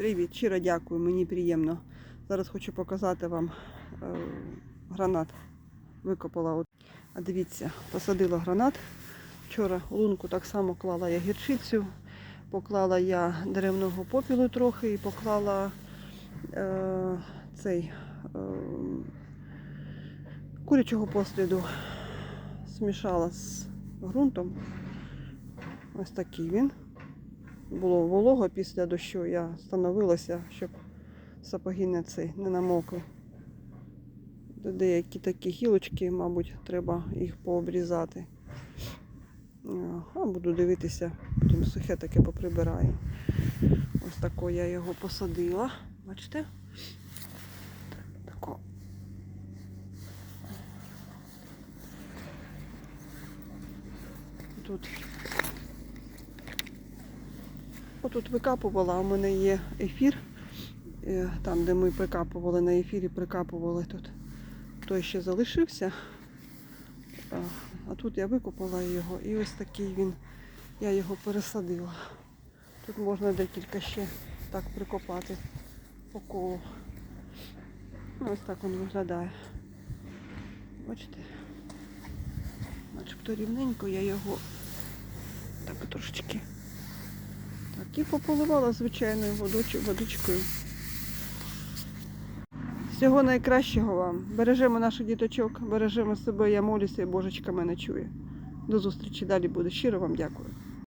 Привіт, щиро дякую, мені приємно. Зараз хочу показати вам е, гранат. Викопала. От. А дивіться, посадила гранат. Вчора лунку так само клала я гірчицю, поклала я деревного попілу трохи і поклала е, цей е, курячого посліду. Смішала з ґрунтом. Ось такий він було волого після дощу, я становилася, щоб сапоги не цей не намокли. Деякі такі гілочки, мабуть, треба їх пообрізати. А буду дивитися, потім сухе таке поприбираю. Ось тако я його посадила. Бачите? Тако. Тут Отут викапувала, у мене є ефір. е, Там, де ми прикапували на ефірі, прикапували тут. Той ще залишився. А, тут я викопала його і ось такий він. Я його пересадила. Тут можна декілька ще так прикопати по колу. Ну, Ось так він виглядає. Бачите? Начебто рівненько я його так трошечки. І пополивала звичайною водичкою. Всього найкращого вам. Бережемо наших діточок, бережемо себе, я молюся, і Божечка мене чує. До зустрічі далі буде. Щиро вам дякую.